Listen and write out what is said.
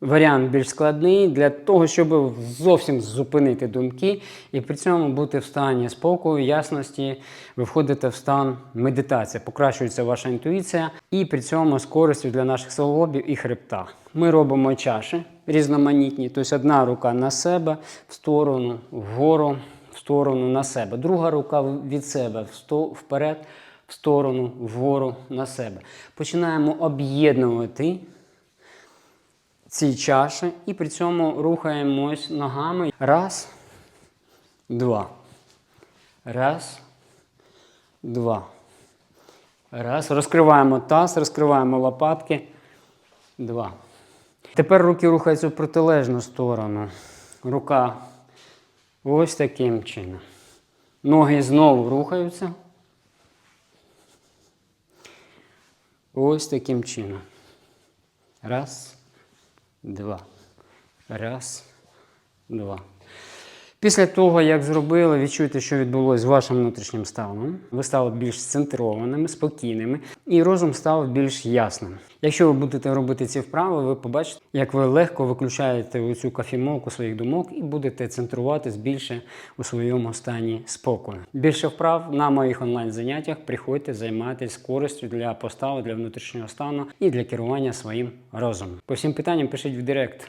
варіант більш складний для того, щоб зовсім зупинити думки і при цьому бути в стані спокою, ясності. Ви входите в стан медитації, покращується ваша інтуїція і при цьому з користю для наших суглобів і хребта. Ми робимо чаші різноманітні, тобто одна рука на себе, в сторону, вгору, в сторону на себе. Друга рука від себе вперед, в сторону, вгору на себе. Починаємо об'єднувати ці чаші і при цьому рухаємось ногами. Раз, два. Раз, два. Раз. Розкриваємо таз, розкриваємо лопатки. Два. Тепер руки рухаються в протилежну сторону. Рука ось таким чином. Ноги знову рухаються. Ось таким чином. Раз, два. Раз, два. Після того, як зробили, відчуйте, що відбулося з вашим внутрішнім станом. Ви стали більш центрованими, спокійними, і розум став більш ясним. Якщо ви будете робити ці вправи, ви побачите, як ви легко виключаєте оцю кофемолку своїх думок і будете центруватись більше у своєму стані спокою. Більше вправ на моїх онлайн-заняттях приходьте займатися користю для постави, для внутрішнього стану і для керування своїм розумом. По всім питанням пишіть в Директ.